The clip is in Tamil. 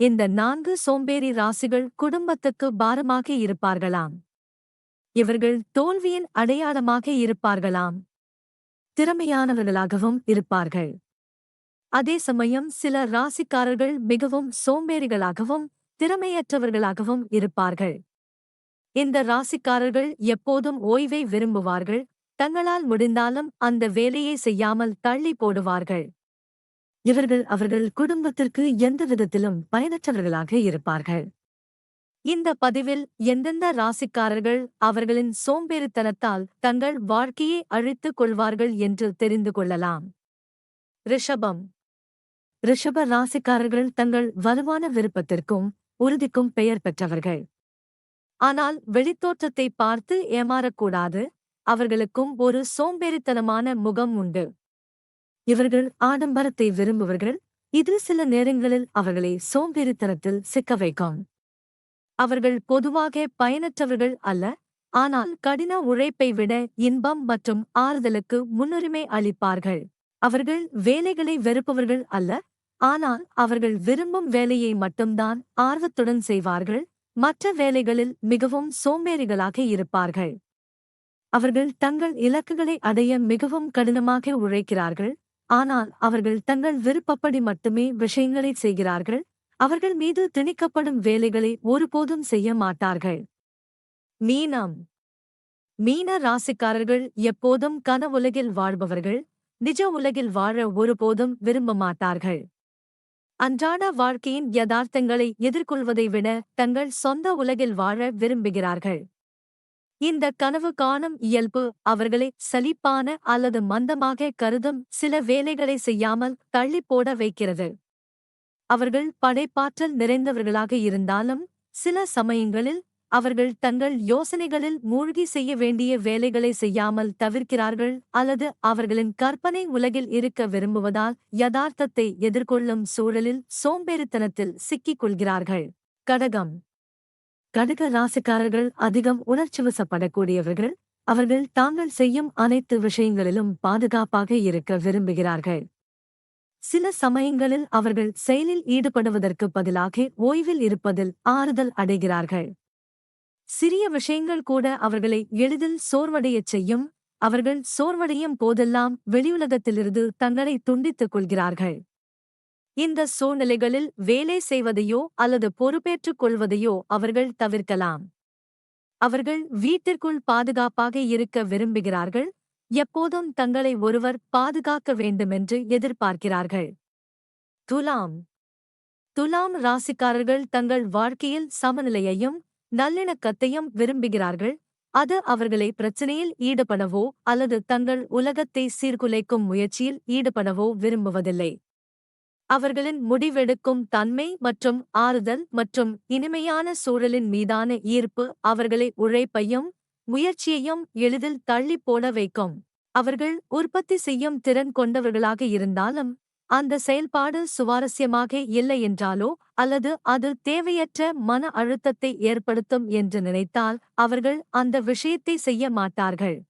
இந்த நான்கு சோம்பேறி ராசிகள் குடும்பத்துக்கு பாரமாக இருப்பார்களாம். இவர்கள் தோல்வியின் அடையாளமாக இருப்பார்களாம். திறமையானவர்களாகவும் இருப்பார்கள். அதே சமயம் சில ராசிக்காரர்கள் மிகவும் சோம்பேறிகளாகவும் திறமையற்றவர்களாகவும் இருப்பார்கள். இந்த ராசிக்காரர்கள் எப்போதும் ஓய்வை விரும்புவார்கள். தங்களால் முடிந்தாலும் அந்த வேலையை செய்யாமல் தள்ளி போடுவார்கள். இவர்கள் அவர்கள் குடும்பத்திற்கு எந்த விதத்திலும் பயனற்றவர்களாக இருப்பார்கள். இந்த பதிவில் எந்தெந்த ராசிக்காரர்கள் அவர்களின் சோம்பேறித்தனத்தால் தங்கள் வாழ்க்கையை அழித்துக் கொள்வார்கள் என்று தெரிந்து கொள்ளலாம். ரிஷபம். ரிஷப ராசிக்காரர்கள் தங்கள் வலுவான விருப்பத்திற்கும் உறுதிக்கும் பெயர் பெற்றவர்கள். ஆனால் வெளித்தோற்றத்தை பார்த்து ஏமாறக்கூடாது. அவர்களுக்கும் ஒரு சோம்பேறித்தனமான முகம் உண்டு. இவர்கள் ஆடம்பரத்தை விரும்புவர்கள். இது சில நேரங்களில் அவர்களை சோம்பேறித்தனத்தில் சிக்க வைக்கும். அவர்கள் பொதுவாக பயனற்றவர்கள் அல்ல. ஆனால் கடின உழைப்பை விட இன்பம் மற்றும் ஆறுதலுக்கு முன்னுரிமை அளிப்பார்கள். அவர்கள் வேலைகளை வெறுப்பவர்கள் அல்ல. ஆனால் அவர்கள் விரும்பும் வேலையை மட்டும்தான் ஆர்வத்துடன் செய்வார்கள். மற்ற வேலைகளில் மிகவும் சோம்பேறிகளாக இருப்பார்கள். அவர்கள் தங்கள் இலக்குகளை அடைய மிகவும் கடினமாக உழைக்கிறார்கள். ஆனால் அவர்கள் தங்கள் விருப்பப்படி மட்டுமே விஷயங்களை செய்கிறார்கள். அவர்கள் மீது திணிக்கப்படும் வேலைகளை ஒருபோதும் செய்ய மாட்டார்கள். மீனம். மீன ராசிக்காரர்கள் எப்போதும் கனவுலகில் வாழ்பவர்கள். நிஜ உலகில் வாழ ஒருபோதும் விரும்ப மாட்டார்கள். அன்றாட வாழ்க்கையின் யதார்த்தங்களை எதிர்கொள்வதை விட தங்கள் சொந்த உலகில் வாழ விரும்புகிறார்கள். இந்த கனவு காணும் இயல்பு அவர்களை சலிப்பான அல்லது மந்தமாக கருதும் சில வேலைகளை செய்யாமல் தள்ளி போட வைக்கிறது. அவர்கள் படைப்பாற்றல் நிறைந்தவர்களாக இருந்தாலும் சில சமயங்களில் அவர்கள் தங்கள் யோசனைகளில் மூழ்கி செய்ய வேண்டிய வேலைகளை செய்யாமல் தவிர்க்கிறார்கள் அல்லது அவர்களின் கற்பனை உலகில் இருக்க விரும்புவதால் யதார்த்தத்தை எதிர்கொள்ளும் சூழலில் சோம்பேறித்தனத்தில் சிக்கிக் கொள்கிறார்கள். கடகம். கடக ராசிக்காரர்கள் அதிகம் உணர்ச்சிவசப்படக்கூடியவர்கள் அவர்கள் தாங்கள் செய்யும் அனைத்து விஷயங்களிலும் பாதுகாப்பாக இருக்க விரும்புகிறார்கள். சில சமயங்களில் அவர்கள் செயலில் ஈடுபடுவதற்கு பதிலாக ஓய்வில் இருப்பதில் ஆறுதல் அடைகிறார்கள். சிறிய விஷயங்கள் கூட அவர்களை எளிதில் சோர்வடையச் செய்யும். அவர்கள் சோர்வடையும் போதெல்லாம் வெளியுலகத்திலிருந்து தங்களை துண்டித்துக் கொள்கிறார்கள். இந்த சூழ்நிலைகளில் வேலை செய்வதையோ அல்லது பொறுப்பேற்றுக் கொள்வதையோ அவர்கள் தவிர்க்கலாம். அவர்கள் வீட்டிற்குள் பாதுகாப்பாக இருக்க விரும்புகிறார்கள். எப்போதும் தங்களை ஒருவர் பாதுகாக்க வேண்டுமென்று எதிர்பார்க்கிறார்கள். துலாம். துலாம் ராசிக்காரர்கள் தங்கள் வாழ்க்கையில் சமநிலையையும் நல்லிணக்கத்தையும் விரும்புகிறார்கள். அது அவர்களை பிரச்சனையில் ஈடுபடவோ அல்லது தங்கள் உலகத்தை சீர்குலைக்கும் முயற்சியில் ஈடுபடவோ விரும்புவதில்லை. அவர்களின் முடிவெடுக்கும் தன்மை மற்றும் ஆறுதல் மற்றும் இனிமையான சூழலின் மீதான ஈர்ப்பு அவர்களை உழைப்பையும் முயற்சியையும் எளிதில் தள்ளி போட வைக்கும். அவர்கள் உற்பத்தி செய்யும் திறன் கொண்டவர்களாக இருந்தாலும் அந்த செயல்பாடு சுவாரஸ்யமாக இல்லை என்றாலோ அல்லது அது தேவையற்ற மன அழுத்தத்தை ஏற்படுத்தும் என்று நினைத்தால் அவர்கள் அந்த விஷயத்தை செய்ய மாட்டார்கள்.